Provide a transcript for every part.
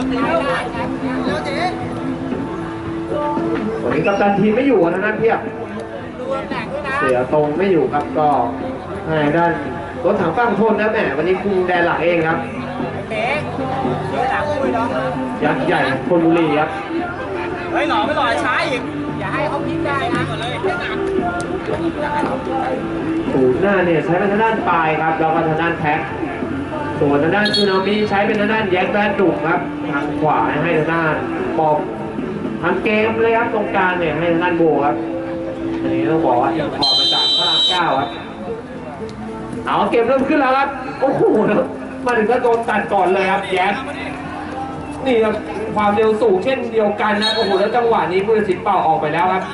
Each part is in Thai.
วันนี้กัปตันทีมไม่อยู่นะนั่นเพียบเสียตรงไม่อยู่ครับก็ให้ด้านรถถังฟังโทนนะแหมวันนี้คุมแดนหลักเองครับเป๊กเดี๋ยวหลังคุยเนาะยักษ์ใหญ่ธนบุรีครับเฮ้ยหล่อไม่หล่อช้าอีกอย่าให้เขาพลิกได้นะก่อนเลยศูนย์หน้าเนี่ยใช้เป็นทางด้านปลายครับแล้วก็ทางด้านแท็ก ส่วนทางด้านซูนามิใช้เป็นทางด้านแยกแบนดุกครับ ทางขวาให้ทางด้านปอบทางเกมเลยครับตรงกลางเนี่ยให้ทางด้านโบครับอันนี้ต้องบอกว่าอินพอร์ตมาจากพระรามเก้าครับเอาเกมเริ่มขึ้นแล้วครับโอ้โหมาถึงก็โดนตัดก่อนเลยครับแยกนี่ครับความเร็วสูงเช่นเดียวกันนะโอ้โหแล้วจังหวะนี้ผู้ตัดสินเป่าออกไปแล้วครับ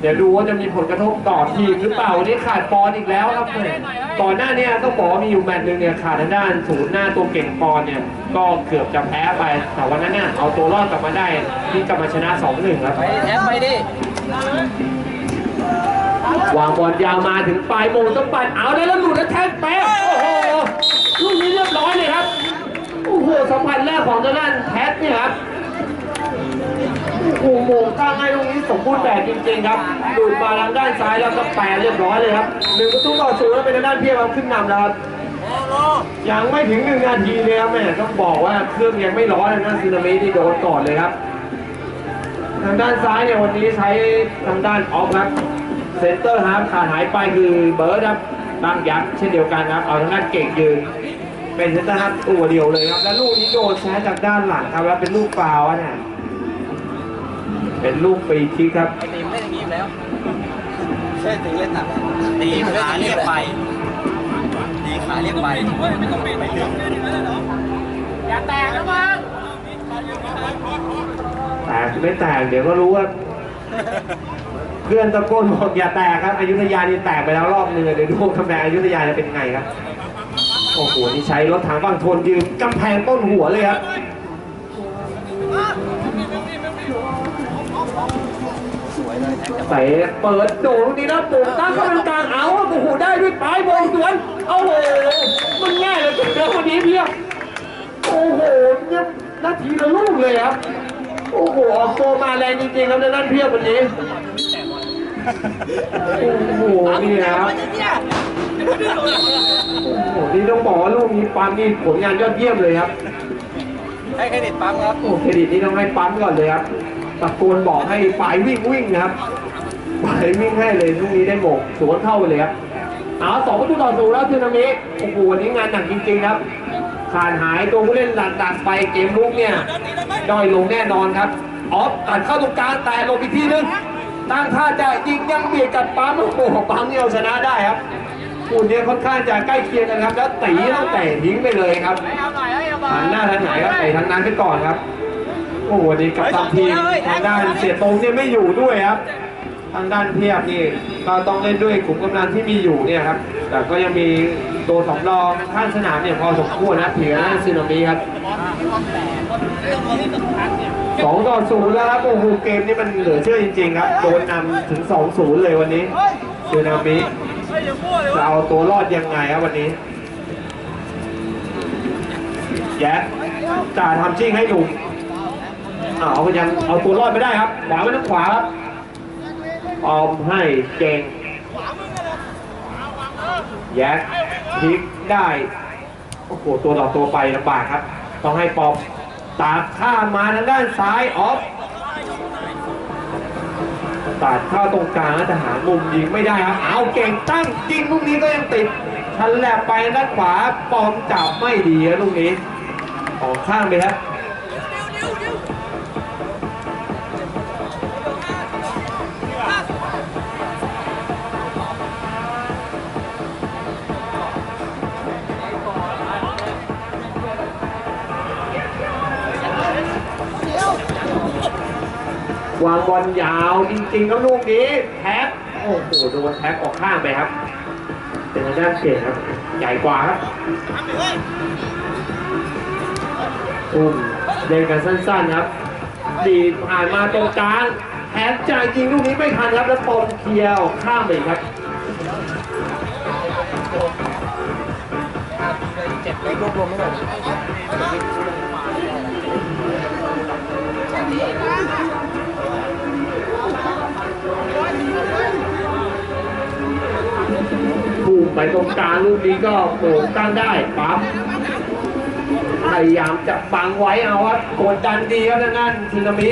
เดี๋ยวดูว่าจะมีผลกระทบต่อทีมหรือเปล่าวันนี้ขาดปอนอีกแล้วครับก่อนหน้าเนี้ต้องบอกว่ามีอยู่แมตช์หนึ่งเนี่ยขาดทางด้านศูนย์หน้าตัวเก่งปอนเนี่ยก็เกือบจะแพ้ไป แต่วันนั้นเนี่ยเอาตัวรอดกลับมาได้ที่กลับมาชนะ2-1ครับไปแอปไปดิวางบอลยาวมาถึงปลายโมงต้องปัดเอาได้แล้วหลุดแล้วแทงแป๊ะโอ้โหลูกนี้เรียบร้อยเลยครับโอ้โหสัมผัสแรกของทางด้านแท็กเนี่ยครับโอ้โหโมงตั้งให้ สมบูรณ์แบบจริงๆครับหลุดมาทางด้านซ้ายแล้วก็แปะเรียบร้อยเลยครับหนึ่งประตูต่อศูนย์แล้วเป็นทางด้านเพียบขึ้นนำแล้วครับยังไม่ถึงหนึ่งนาทีเลยครับแม่ต้องบอกว่าเครื่องยังไม่ร้อนทางด้านซึนามิที่โดนก่อนเลยครับ ทางด้านซ้ายเนี่ยวันนี้ใช้ทางด้านออฟครับเซนเตอร์ฮาร์ขาดหายไปคือเบิร์ดครับบางยักษ์เช่นเดียวกันครับ เอาทางด้านเก่งยืนเป็นเซนเตอร์ฮาร์ตัวเดียวเลยครับ แล้วลูกนี้โดนแช้จากด้านหลังครับแล้วเป็นลูกฟาวล์อะ เนี่ยเป็นลูกฟรีคิกครับไอตีมเล่นอย่างนี้อยู่แล้วใช่ตีเล่นหนักตีขาเรียกไปตีขาเรียกไปไม่ต้องไปถึงอย่าแตกนะมึงแตกไม่แตกเดี๋ยวก็รู้ว่าเพื่อนตะโกนบอกอย่าแตกครับอยุธยานี่แตกไปแล้วรอบนึงเดี๋ยวดูกำแพงอยุธยาจะเป็นไงครับโอ้โหนี่ใช้รถถังบางทนยืนกำแพงต้นหัวเลยครับ ใส่เปิดโด่งนี้นะปุ่มตั้งเข้ากลางเอาโอ้โหได้ด้วยปลายบอลสวนเอาโหมันง่ายเหลยเกินวันนี้เพียบโอ้โหเนี่ยนาทีละลูกเลยครับโอ้โหออกตัวมาแรงจริงๆครับในนั้นเพียบวันนี้โอ้โหนี่นะครับโอ้โหนี่ต้องบอกว่าลูกนี้ปั๊มนี่ผลงานยอดเยี่ยมเลยครับให้เครดิตปั๊มครับโอ้เครดิตนี่ต้องให้ปั๊มก่อนเลยครับตะโกนบอกให้ฝ่ายวิ่งวิ่งนะครับ ฝ่ายวิ่งให้เลยลูกนี้ได้หมกสวนเข้าไปเลยครับเอาสองประตูต่อศูนย์แล้วซึนามิโอ้โหวันนี้งานหนักจริงๆครับขาดหายตัวผู้เล่นหลักๆไปเกมลุกเนี่ยด้อยลงแน่นอนครับออฟตัดเข้าตรงกลางแต่ลงอีกทีนึงตั้งท่าจะยิงยังเบียดกับปั๊มโอ้โหปั๊มนี่เอาชนะได้ครับคู่นี้ค่อนข้างจะใกล้เคียงกันครับ แล้วตีต้องเตะทิ้งไปเลยครับเอาหน่อยเอ้ยเอาบอลหันหน้าทางไหนก็เตะทางนั้นไปก่อนครับโอ้โหวันนี้กับทางทีมทางด้านเสียตรงเนี่ยไม่อยู่ด้วยครับ ทางด้านเพียบนี่ก็ต้องเล่นด้วยกลุ่มกำลังที่มีอยู่เนี่ยครับ แต่ก็ยังมีตัวสำรองข้างสนามเนี่ยพอสมควรนะเผื่อหน้าซึนามิครับสองต่อศูนย์แล้วครับโอ้โหเกมนี้มันเหลือเชื่อจริงๆครับโดนนำถึงสองศูนย์เลยวันนี้ซึนามิจะเอาตัวรอดยังไงครับวันนี้แย่จ่าทำชิ่งให้หนุ่มอ้ายังเอาตัวรอดไม่ได้ครับขวาไปทางขวาครับ ออมให้เก่งแย่พลิกได้โอ้โหตัวต่อตัวไปลำบากครับ ต้องให้ปอมตากข้ามมาทางด้านซ้ายออฟตัดเข้าตรงกลางแล้วจะหามุมยิงไม่ได้ครับ เอาเก่งตั้งยิงลูกนี้ก็ยังติดทันแลบไปด้านขวาปอมจับไม่ดีลูกนี้ออกข้างไปครับ วางบอลยาวจริงๆครับลูกนี้แท็กโอ้โหโดนแท็กออกข้างไปครับ เป็นทางด้านเก่งครับ ใหญ่กว่าครับอุ้มเล่นกันสั้นๆครับ ดีผ่านมาตรงกลางแท็กจะยิงลูกนี้ไม่ทันครับแล้วปอมเคลียร์ออกข้ามไปอีกครับเจ็บเล็กรวบรวมไม่หมด ไปตรงกลางลูกนี้ก็โป่งตั้งได้ปั๊บพยายามจะบังไว้เอาครับกดดันดีครับทางด้านซึนามิ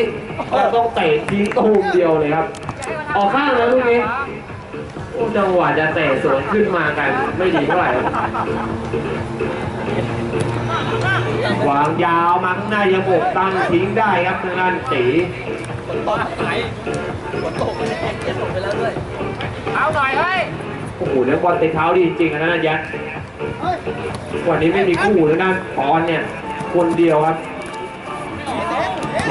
ก็ต้องเตะทิ้งตูมเดียวเลยครับ ออกข้างแล้วลูกนี้จังหวะจะเตะสวนขึ้นมากันไม่ดีเท่าไหร่วางยาวมาข้างหน้ายังอกตั้งทิ้งได้ครับทางด้านตีฝนตกไหนฝนตกไม่ได้เย็นตกไปแล้วด้วยเอาหน่อยเฮ้ย โอ้โหแล้วบอลเตะเท้าดีจริงๆนะนั่นยัดวันนี้ไม่มีคู่แล้วด้านปอนเนี่ย คนเดียวครับ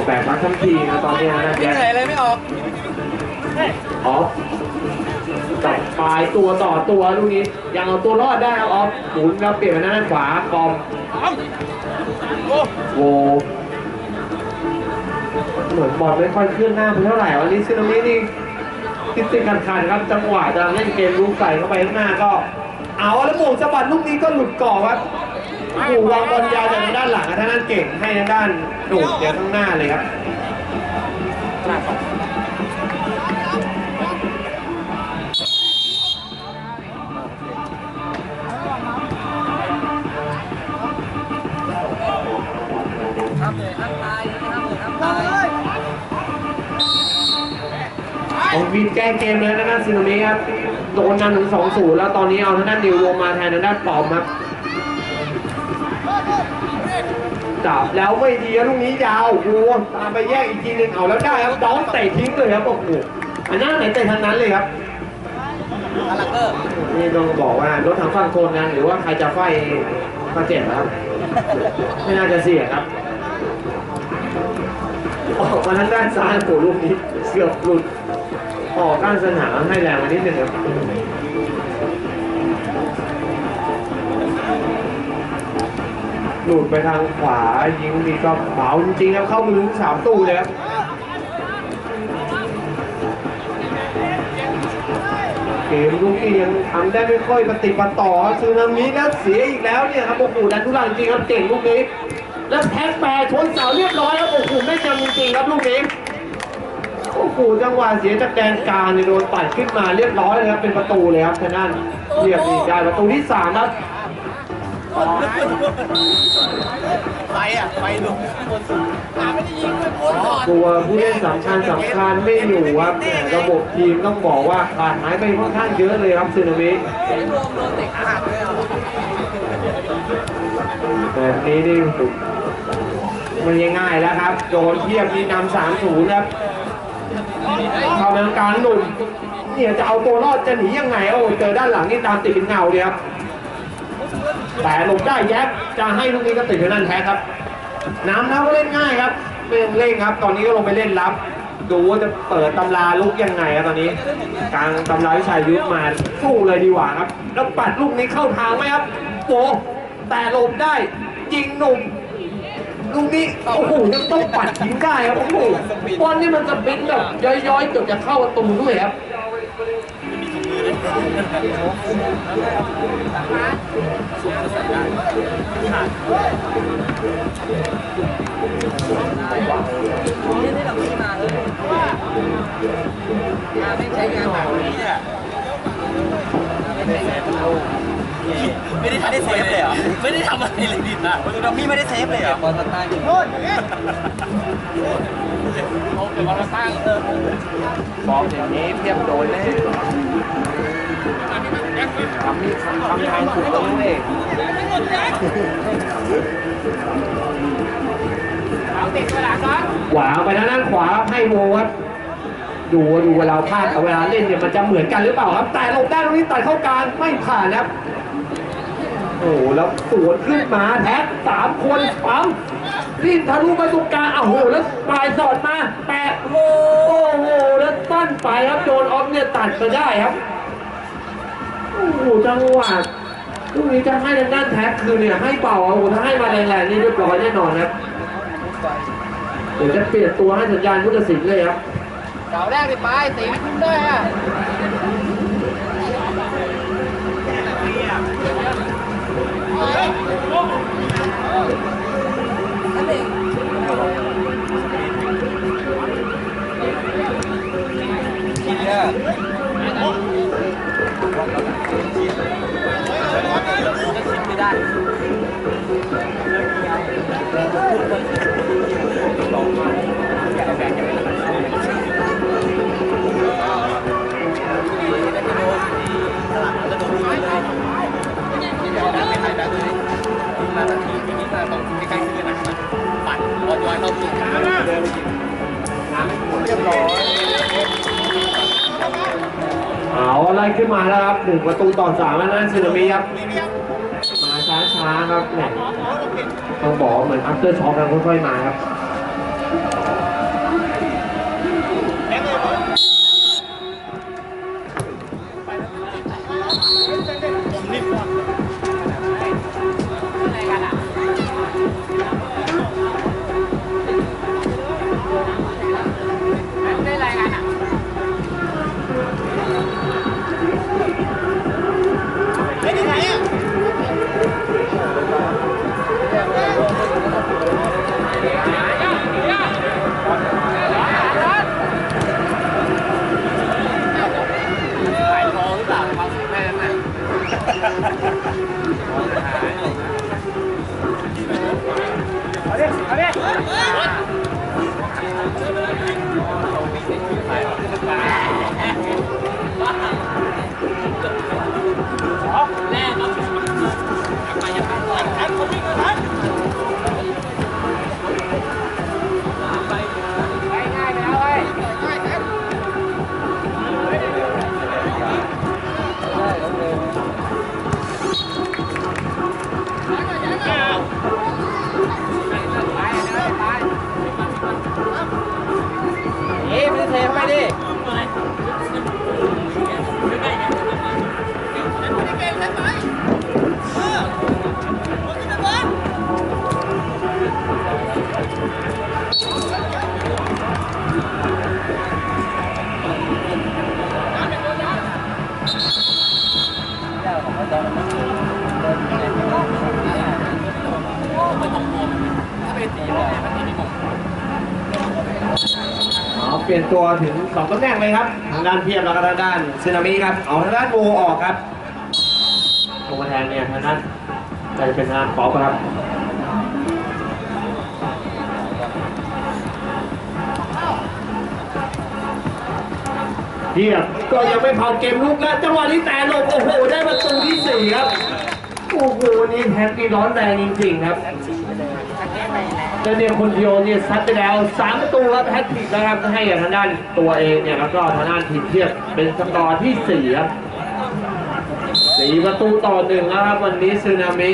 แบกมาทั้งทีมนะตอนนี้นะนั่นพี่ยัดเหนื่อยเลยไม่ออกออฟจับปลายตัวต่อตัวลูกนี้ ยังเอาตัวรอดได้ครับออฟหมุนครับเปลี่ยนไปด้านขวาคอมโวเหมือนบอลไม่ค่อยเคลื่อนหน้าไปเท่าไหร่วันนี้ซึนามินี่ ติดติดขัดขัดๆครับจังหวะจะเล่นเกมลูกใส่เข้าไปข้างหน้าก็ เอาแล้วโมงสะบัดลูกนี้ก็หลุดก่อครับผู้วางบอลยาวจากทางด้านหลังทางด้านเก่งให้ทางด้านโดูดเดี๋ยวข้างหน้าเลยครับ วีนแก้เกมเลยนะด้านซึนามิครับโดนนำถึง2 0แล้วตอนนี้เอาทางด้านนิวลงมาแทนทางด้านปอมครับจับแล้วไม่ดีลูกนี้ยาวโอ้โหตามไปแยกอีกทีหนึงเอาแล้วได้ครับดองเตะทิ้งเลยครับโอ้โหอันนั้นไหนเตะทางนั้นเลยครับนี่ต้องบอกว่ารถทางฝั่งโทนนั้นหรือว่าใครจะไฟก็เจ็บแล้วครับไม่น่าจะเสี่ยครับออกมาทางด้านซ้ายโผล่ลูกนี้เสือกหลุด ออกข้างสนามให้แรงมานิดนึงครับหลุดไปทางขวายิงนี่ก็เบาจริงๆครับเข้ามือสามตู้เลยครับเกมลูกนี้ยังทำได้ไม่ค่อยปฏิปต่อซึนามิแล้วเสียอีกแล้วเนี่ยครับโอ้โหดันทุลังจริงครับเก่งลูกนี้ แล้วแท็กแปรชนเสาเรียบร้อยครับโอ้โหไม่จำจริงครับลูกนี้ โอ้โหจังหวะเสียจากแดนกลางเนี่ยโดนปัดขึ้นมาเรียบร้อยเลยครับเป็นประตูเลยครับทางด้านเรียบดีได้ประตูที่สามครับไฟอะไฟลุกบนสุดหาไม่ได้ยิงด้วยบนก่อนตัวผู้เล่นสำคัญสำคัญไม่อยู่ครับแหม่ระบบทีมต้องบอกว่าขาดหายไปค่อนข้างเยอะเลยครับซึนามิไอ้รวมโดนเตะขาหักเลยอะแบบนี้นี่มันยังง่ายแล้วครับโดนเทียบมีนำสามศูนย์ครับ เข้าทางกางหนุ่มเนี่ยจะเอาตัวรอดจะหนียังไง โอ้เจอด้านหลังนี่ตามติดเป็นเงาเลยครับแต่หลบได้แยบจะให้ลูกนี้ก็ติดอยู่นั่นแท้ครับ น้ำแล้วก็เล่นง่ายครับไม่ต้องเร่งครับ ตอนนี้ก็ลงไปเล่นรับ ดูว่าจะเปิดตำราลุกยังไงครับตอนนี้กลางตำราวิชัยยุทธมาสู้เลยดีกว่าครับ แล้วปัดลูกนี้เข้าทางไหมครับโอ้แต่หลบได้ยิงหนุ่ม ลูกนี้โอ้โหยังต้องปัดทิ้งได้ครับโอ้โหบอลนี่มันจะเป็นแบบย้อยๆเกือบจะเข้าประตูด้วยครับนี่ที่เราไม่มาเลยมาไม่ใช้งานแบบนี้เนี่ยไม่ ได้ทำได้เซฟเลยเหรอ ไม่ได้ทำอะไรเลยดิอะคือเราพี่ไม่ได้เซฟเลยเหรอบอลมาตั้งโน่นโอ้เดี๋ยวบอลมาตั้งเออบอกอย่างนี้เทียบโดนแน่ทำนี่ทำทำทางถูกต้องเลยเอาติดเวลาก่อนขวาไปทางด้านขวาให้โมครับดูดูเวลาพลาดกับเวลาเล่นเนี่ยมันจะเหมือนกันหรือเปล่าครับ แต่หลบได้ตรงนี้ตัดเข้ากลางไม่ผ่านครับโอ้โหแล้วสวนขึ้นมาแท็กสามคนปั๊มรีบทะลุไปตรงกลางอ้โหแล้วปลายสอดมาแปะโอ้โหแล้วตั้นไปครับโดนออฟเนี่ยตัดมาได้ครับโอ้โหจังหวะลูกนี้จะให้ทางด้านแท็กคือเนี่ยให้เป่าโอ้โหถ้าให้มาแรงๆนี่เรียบร้อยแน่นอนครับเดี๋ยวจะเปลี่ยนตัวให้สัญญาณพุทธศิลป์เลยครับเสาแรกนี่ไปตีไม่ขึ้นด้วยอะ ไรขึ้นมาแล้วครับหนึ่งประตูต่อสามแล้วนั่นซึนามิครับมาช้าๆครับแหมต้องบอกว่าเหมือนอัพเตอร์ช็อคกันค่อยๆมาครับ เอาเปลี่ยนตัวถึงสองตำแหน่งเลยครับทางด้านเพียบแล้วก็ทางด้านซึนามิครับเอาทางด้านโบออกครับลงมาแทนเนี่ยทางด้านจะเป็นทางด้านป๊อปครับเพียบก็ยังไม่เผาเกมลุกแล้วจังหวะนี้แต่หลบโอ้โหได้ประตูที่สี่ครับโอ้โหนี่แฮปปี้ร้อนแรงจริงๆครับ แล้วเนี่ยคนเดียวเนี่ยซัดไปแล้วสามประตูครับแฮตทริกนะครับให้กับทางด้านตัวเองเนี่ยแล้วก็ทางด้านทีมเทียบเป็นสกอร์ที่สี่ครับสี่ประตูต่อหนึ่งนะครับวันนี้ซึนามิ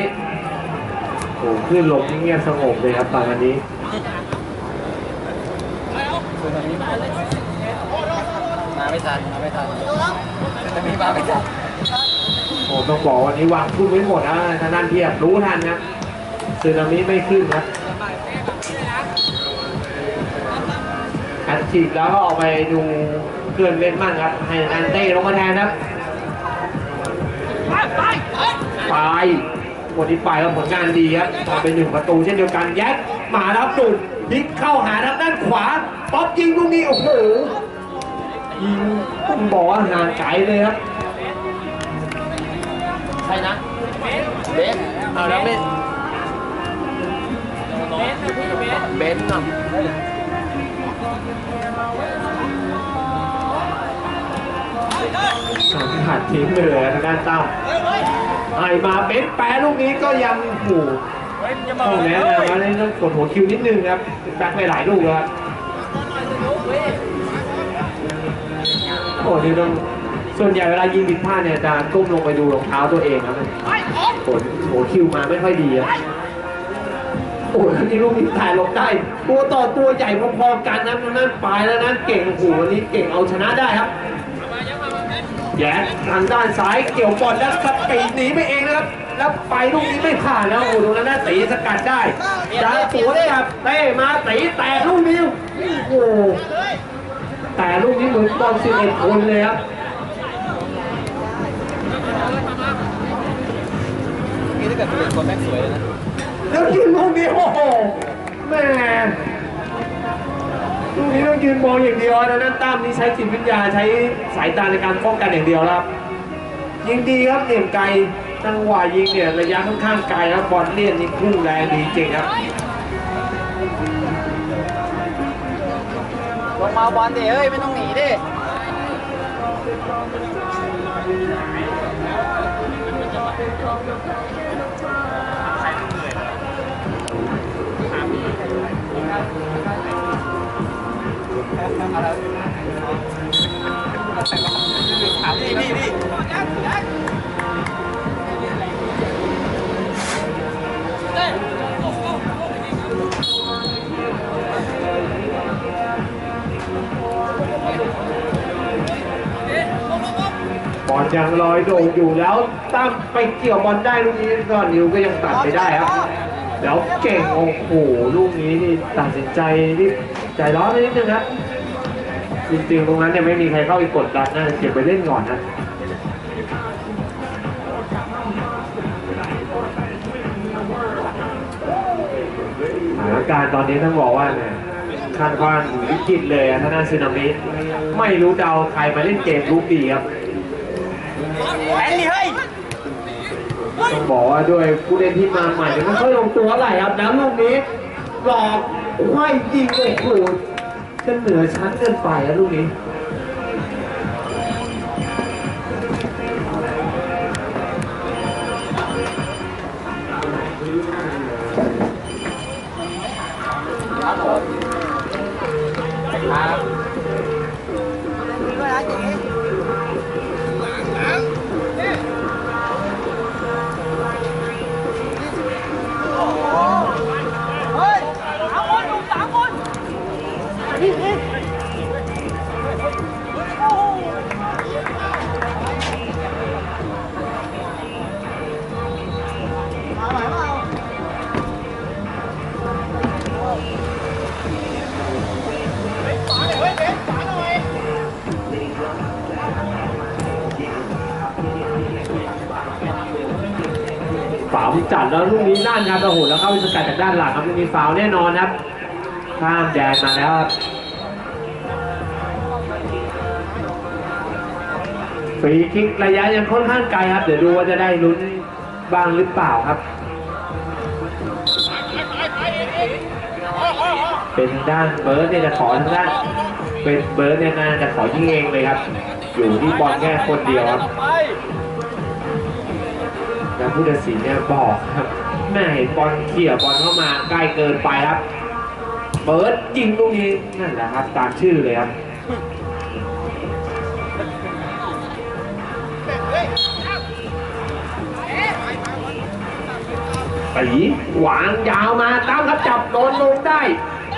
โอ้ขึ้นลมเงียบสงบเลยครับตอนนี้มาไม่ทันมาไม่ทันจะมีมาไม่ทันโอ้ต้องบอกวันนี้วางทุนไว้หมดนะทางด้านเทียบรู้ทันนะซึนามิไม่ขึ้นครับ แฮตทริกแล้วก็ออกไปดูเพื่อนเล่นมั่งครับ ให้ทางานเต้ลงมาแทนครับไปลายวันนี้ปลายก็ผลงานดีครับต่อเป็นหนึ่งประตูเช่นเดียวกันแยกมาแล้วสุดพลิกเข้าหาทางด้านขวาป๊อปยิงลูกนี้โอ้โหยิงต้องบอกว่าห่างไกลเลยครับใช่นะเบสเอาแล้วเป็นเบสเนาะ สังหัดทิ้งไปเลยทางด้านตั้มไอมาเป็นแปรลูกนี้ก็ยังโอ้โหต้องแนะนำว่าเล่นต้องกดหัวคิวนิดนึงครับแบ็คไปหลายลูกแล้วครับโอ้นี่ต้องส่วนใหญ่เวลายิงผิดพลาดเนี่ยจะก้มลงไปดูรองเท้าตัวเองครับผลหัวคิวมาไม่ค่อยดีครับ โอ้ยนี่ลูกนี้ถ่ายหลงได้ ตัวต่อตัวใหญ่พอๆกันนะนั่นปลายแล้วนั้นเก่งโอ้โหวันนี้เก่งเอาชนะได้ครับแย่ทางด้านซ้ายเกี่ยวบอลแล้วสปีดหนีไปเองนะครับ แล้วไปลูกนี้ไม่ผ่านแล้วโอ้โหตรงนั้นนะตีสกัดได้จะสวนกลับเต้มาตีแต่ลูกนี้โอ้แต่ลูกนี้เหมือนบอลสิบเอ็ดคนเลยครับนี่ถ้าเกิดเป็นคนแม่สวยเลยนะ แล้วกินลูกนี้โอ้โหแม่ลูกนี้ต้องยืนมองอย่างเดียวนะนั่นตั้มนี่ใช้จิตวิญญาใช้สายตาในการป้องกันอย่างเดียวครับ ยิงดีครับเหนี่ยมไกลจังหวะยิงเนี่ยระยะค่อนข้างไกลครับบอลเลี่ยนนี่พุ่งแรงดีจริงครับลงมาบอลเดิเฮ้ยไม่ต้องหนีดิ นี่นี่นี่บอลยังลอยโด่งอยู่แล้วตั้มไปเกี่ยวบอลได้ลูกนี้ก็นิวก็ยังตัดไม่ได้ครับ แล้วเก่งโอ้โหลูกนี้นี่ตัดสินใจนี่ ใจร้อนไปนิดนึงครับจริงๆตรงนั้นเนี่ยไม่มีใครเข้าไปกดดันนะเก็บไปเล่นก่อนนะสถานการณ์ตอนนี้ต้องบอกว่าเนี่ยขั้นความวิกฤตเลยอะท่านาซึนามิไม่รู้จะเอาใครมาเล่นเกมลูกดีครับแอนนี่เฮ้ยต้องบอกว่าด้วยผู้เล่นที่มาใหม่เนี่ยไม่ค่อยลงตัวอะไรครับแล้วลูกนี้หลอก ไม่จริงโอ้โหจะเหนือชั้นเกินไปอะลูกนี้เจัดแล้วลูกนี้ลั่นครับโอ้โหแล้วเข้าไปสกัดจากด้านหลังครับลูกนี้ฟาวแน่นอนครับข้ามแดนมาแล้วครับฟรีคิกระยะยังค่อนข้างไกลครับ เดี๋ยวดูว่าจะได้ลุ้นบ้างหรือเปล่าครับ เป็นด้านเบิร์ดเนี่ยจะขอทางด้านเป็นเบิร์ดเนี่ยน่าจะขอยิงเองเลยครับ อยู่ที่บอลแค่คนเดียวครับ ไปแล้วผู้ตัดสินเนี่ยบอกครับแม่เห็นบอลเขี่ยบอลเข้ามาใกล้เกินไปครับเบิร์ดยิงลูกนี้นั่นแหละครับ ตามชื่อเลยครับตีหวางยาวมาตามครับจับโดนลงได้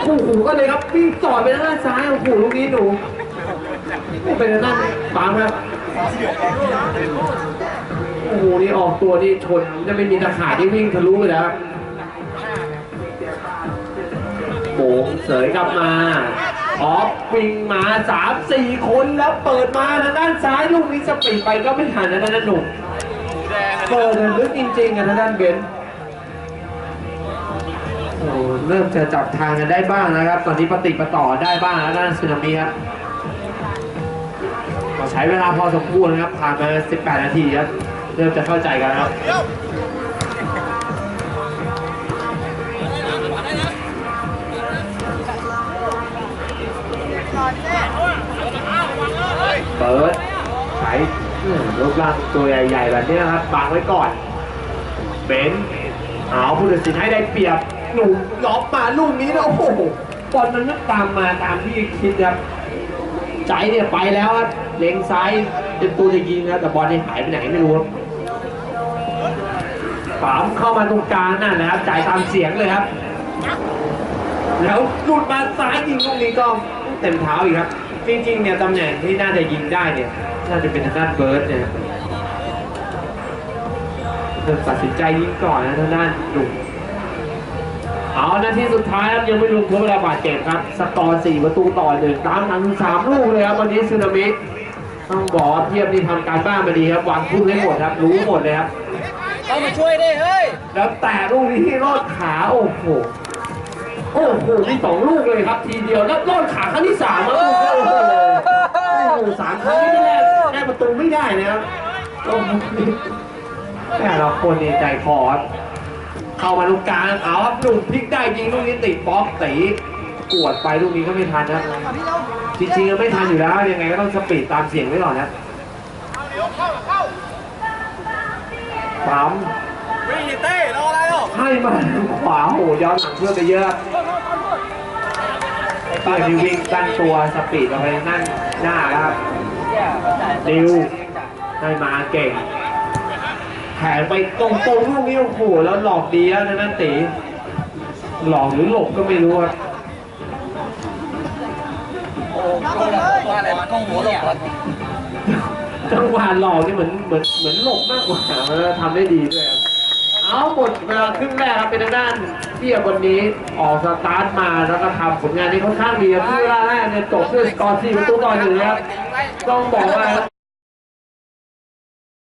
คู่หูกันเลยครับวิ่งต่อยไปทางด้านซ้ายโอ้โหลูกนี้หนูเป็นทางด้านปามครับ อ้โหนี่ออกตัวนี่ชนจะไม่มีตะข่ายที่วิ่งทะลุไปแล้วโบงเสยกลับมาออฟวิ่งมาสามสี่คนแล้วเปิดมาทางด้านซ้ายลูกนี้สปีดไปก็ไม่ทันนะด้านหนุ่มเปิดลึกจริงๆกันทางด้านเบนโอ้เริ่มจะจับทางกันได้บ้างนะครับ ตอนนี้ปฏิประต่อได้บ้างแล้วด้านสึนามิครับก็ใช้เวลาพอสมควรนะครับผ่านมา 18 นาทีครับ เริ่มจะเข้าใจกันแล้วครับเปิดใช้รูปร่างตัวใหญ่ๆแบบนี้นะครับบังไว้ก่อน เบนเอาผู้ตัดสินให้ได้เปรียบหนุ่มล็อกมาลูกนี้แล้วโอ้โหบอลมันไม่ตามมาตามที่คิดครับใจเนี่ยไปแล้วครับเล็งซ้ายเป็นตัวจะยิงนะแต่บอลนี่หายไปไหนไม่รู้ครับ ปามเข้ามาตรงกลางนั่นนะครับจ่ายตามเสียงเลยครับ แล้วหลุดมาซ้ายยิงลูกนี้ก็เต็มเท้าอีกครับ จริงๆเนี่ยตำแหน่งที่น่าจะยิงได้เนี่ย น่าจะเป็นทางด้านเบิร์ดเนี่ยตัดสินใจยิงก่อนนะทางด้านหนุ่มเอานาทีสุดท้ายครับยังไม่รวมทเวลาบาดเจ็บครับ สกอร์สี่ประตูต่อหนึ่งตามหลังสามลูกเลยครับวันนี้ซึนามิต้องบอกเทียบนี่ทำการบ้านมาดีครับวางพุ่งให้หมดครับ รู้หมดเลยครับ เข้ามาช่วยดิเฮ้ย แล้วแต่ลูกนี้ที่รอดขาโอ้โห โอ้โหนี่สองลูกเลยครับ ทีเดียวแล้วรอดขาครั้งที่สามแล้วโอ้โหโอ้โหสามครั้งที่แรกได้ประตูไม่ได้นะครับโอ้โหแต่เราคนนี่ใจคอครเข้ามาตรงกลางเอาครับหนุ่มพลิกได้ยิงลูกนี้ติดบล็อกตีกวดไปลูกนี้ก็ไม่ทันนะจริงๆก็ไม่ทันอยู่แล้วยังไงก็ต้องสปีดตามเสียงไว้ก่อนนะ ปั๊มวิ่งเต้รออะไรอะให้มาทางขวาโหย้อนหลังเพื่อนไปเยอะเพื่อนที่วิ่งตั้งตัวสปีดเอาไปนั่นหน้าแล้วครับดิวให้มาเก่งแถมไปตรงๆลูกนี้โอ้โหแล้วหลอกดีแล้วนะนั่นตีหลอกหรือหลบก็ไม่รู้ครับโอ้ว่าอะไรมันต้องหัวหลบ จังหวะหลอกนี่เหมือนเหมือนเหมือนหลบมากกว่ามันทำได้ดีด้วยครับเอาหมดเวลาครึ่งแรกครับเป็นทางด้านเทียบวันนี้ออกสตาร์ทมาแล้วก็ทำผลงานนี้ค่อนข้างดีครับที่เวลาแรกเนี่ยจบด้วยสกอร์สี่ประตูต่อหนึ่งครับต้องบอกว่า